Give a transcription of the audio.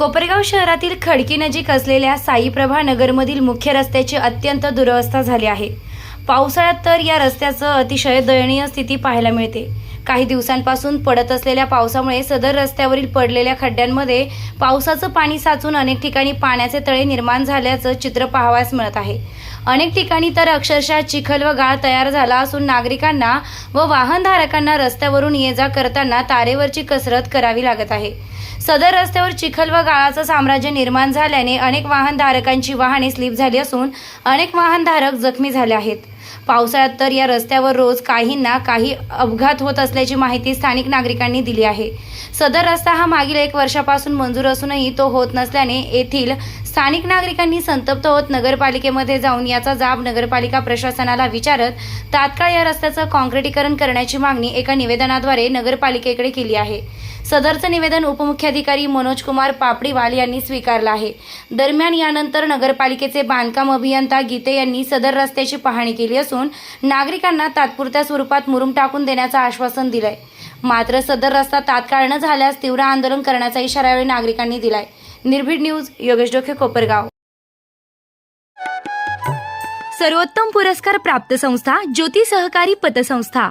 कोपरगाव शहरातील खडकी नजीक असलेल्या साईप्रभा नगरमधील मुख्य रस्त्याची अत्यंत दुरवस्था झाली आहे. पावसाळ्यात तर या रस्त्याचं अतिशय दयनीय स्थिती पाहायला मिळते. काही दिवसांपासून पडत असलेल्या पावसामुळे सदर रस्त्यावरील पडलेल्या खड्ड्यांमध्ये पावसाचं पाणी साचून अनेक ठिकाणी पाण्याचे तळे निर्माण झाल्याचं चित्र पाहावयास मिळत आहे. अनेक ठिकाणी तर अक्षरशः चिखल व गाळ तयार झाला असून नागरिकांना व वाहनधारकांना रस्त्यावरून ये जा करताना तारेवरची कसरत करावी लागत आहे. सदर रस्त्यावर चिखल व गाळाचं साम्राज्य निर्माण झाल्याने अनेक वाहनधारकांची वाहने स्लिप झाली असून अनेक वाहनधारक जखमी झाले आहेत. पावसाळ्यात तर या रस्त्यावर रोज काहींना काही अपघात होत असल्याची माहिती स्थानिक नागरिकांनी दिली आहे. सदर रस्ता हा मागील एक वर्षापासून मंजूर असूनही तो होत नसल्याने येथील स्थानिक नागरिकांनी संतप्त होत नगरपालिकेमध्ये जाऊन याचा जाब नगरपालिका प्रशासनाला विचारत तात्काळ या रस्त्याचं काँक्रिटीकरण करण्याची मागणी एका निवेदनाद्वारे नगरपालिकेकडे केली आहे. सदरचं निवेदन उपमुख्याधिकारी मनोज कुमार पापडीवाल यांनी स्वीकारलं आहे. दरम्यान यानंतर नगरपालिकेचे बांधकाम अभियंता गीते यांनी सदर रस्त्याची पाहणी केली असून नागरिकांना तात्पुरत्या स्वरूपात मुरुम टाकून देण्याचं आश्वासन दिलंय. मात्र सदर रस्ता तात्काळ न झाल्यास तीव्र आंदोलन करण्याचा इशारा यावेळी नागरिकांनी दिलाय. निर्भीड न्यूज योगेश डोके कोपरगाव. सर्वोत्तम पुरस्कार प्राप्त संस्था ज्योती सहकारी पतसंस्था.